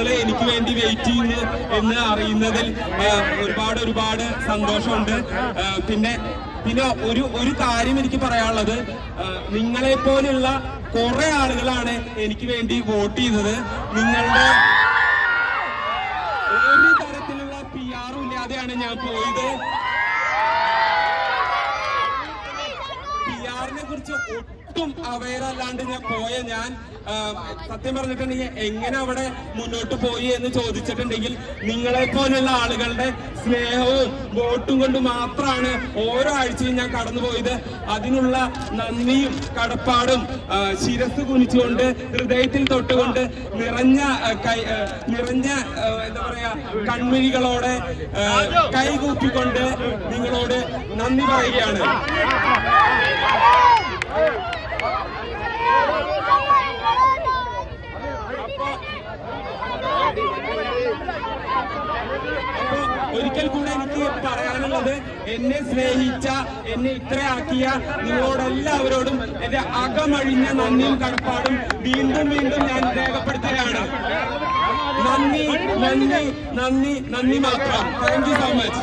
എനിക്ക് വേണ്ടി വെയിറ്റ് ചെയ്യുന്നു എന്ന് അറിയുന്നതിൽ ഒരുപാട് ഒരുപാട് സന്തോഷമുണ്ട്. പിന്നെ പിന്നെ ഒരു ഒരു കാര്യം എനിക്ക് പറയാനുള്ളത്. നിങ്ങളെ പോലെയുള്ള കുറെ ആളുകളാണ് എനിക്ക് വേണ്ടി വോട്ട് ചെയ്തത്. നിങ്ങളുടെ ഒരു തരത്തിലുള്ള പി ആറും ഇല്ലാതെയാണ് ഞാൻ പോയത് പി ആറിനെ കുറിച്ച് ഒട്ടും അവയറല്ലാണ്ട് ഞാൻ പോയ ഞാൻ സത്യം പറഞ്ഞിട്ടുണ്ടെങ്കിൽ എങ്ങനെ അവിടെ മുന്നോട്ട് പോയി എന്ന് ചോദിച്ചിട്ടുണ്ടെങ്കിൽ നിങ്ങളെ പോലുള്ള ആളുകളുടെ സ്നേഹവും വോട്ടും കൊണ്ട് മാത്രമാണ് ഓരോ ആഴ്ചയും ഞാൻ കടന്നു പോയത്. അതിനുള്ള നന്ദിയും കടപ്പാടും ശിരസ് കുനിച്ചുകൊണ്ട് ഹൃദയത്തിൽ തൊട്ടുകൊണ്ട് നിറഞ്ഞ കൈ നിറഞ്ഞ എന്താ പറയാ കൺമിഴികളോടെ കൈകൂപ്പിക്കൊണ്ട് നിങ്ങളോട് നന്ദി പറയുകയാണ്. ഒരിക്കൽ കൂടെ എനിക്ക് പറയാനുള്ളത് എന്നെ സ്നേഹിച്ച എന്നെ ഇത്രയാക്കിയ നിങ്ങളോടെല്ലാവരോടും എന്റെ അകമഴിഞ്ഞ നന്ദിയും കടപ്പാടും വീണ്ടും വീണ്ടും ഞാൻ രേഖപ്പെടുത്തുകയാണ്. നന്ദി നന്ദി നന്ദി നന്ദി മാത്രം. Thank you so much